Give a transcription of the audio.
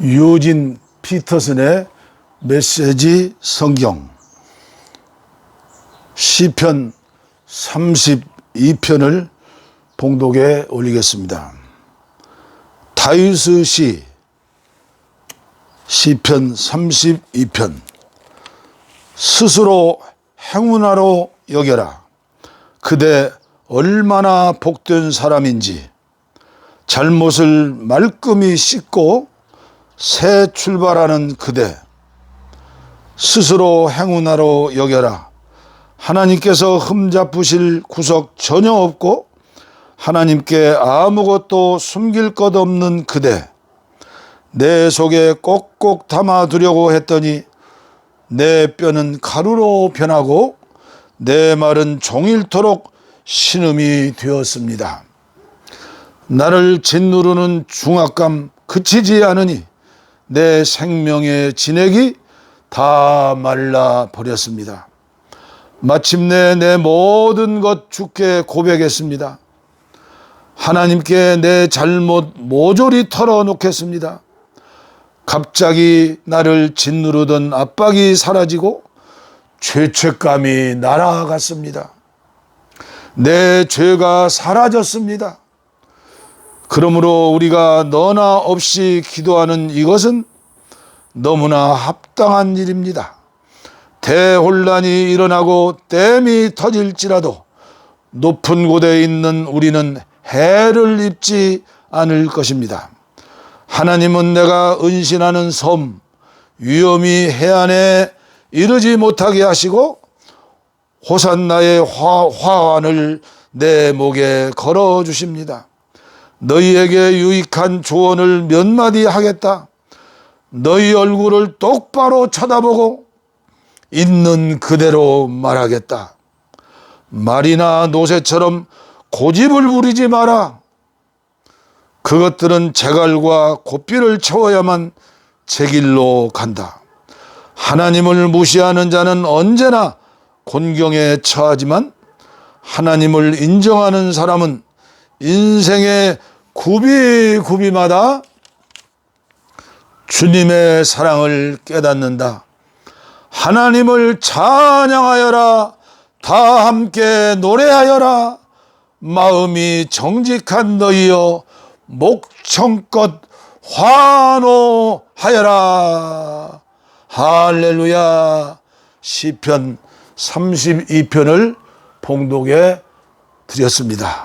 유진 피터슨의 메시지 성경 시편 32편을 봉독에 올리겠습니다. 다윗의 시 시편 32편 스스로 행운하로 여겨라. 그대 얼마나 복된 사람인지 잘못을 말끔히 씻고 새 출발하는 그대 스스로 행운하로 여겨라. 하나님께서 흠잡으실 구석 전혀 없고 하나님께 아무것도 숨길 것 없는 그대 내 속에 꼭꼭 담아두려고 했더니 내 뼈는 가루로 변하고 내 말은 종일토록 신음이 되었습니다. 나를 짓누르는 중압감 그치지 않으니 내 생명의 진액이 다 말라 버렸습니다. 마침내 내 모든 것 주께 고백했습니다. 하나님께 내 잘못 모조리 털어놓겠습니다. 갑자기 나를 짓누르던 압박이 사라지고 죄책감이 날아갔습니다. 내 죄가 사라졌습니다. 그러므로 우리가 너나 없이 기도하는 이것은 너무나 합당한 일입니다. 대혼란이 일어나고 댐이 터질지라도 높은 곳에 있는 우리는 해를 입지 않을 것입니다. 하나님은 내가 은신하는 섬, 위험이 해안에 이르지 못하게 하시고 호산나의 화, 화환을 내 목에 걸어 주십니다. 너희에게 유익한 조언을 몇 마디 하겠다. 너희 얼굴을 똑바로 쳐다보고 있는 그대로 말하겠다. 말이나 노새처럼 고집을 부리지 마라. 그것들은 재갈과 고삐를 채워야만 제 길로 간다. 하나님을 무시하는 자는 언제나 곤경에 처하지만 하나님을 인정하는 사람은 인생의 구비구비마다 주님의 사랑을 깨닫는다. 하나님을 찬양하여라. 다 함께 노래하여라. 마음이 정직한 너희여 목청껏 환호하여라. 할렐루야. 시편 32편을 봉독해 드렸습니다.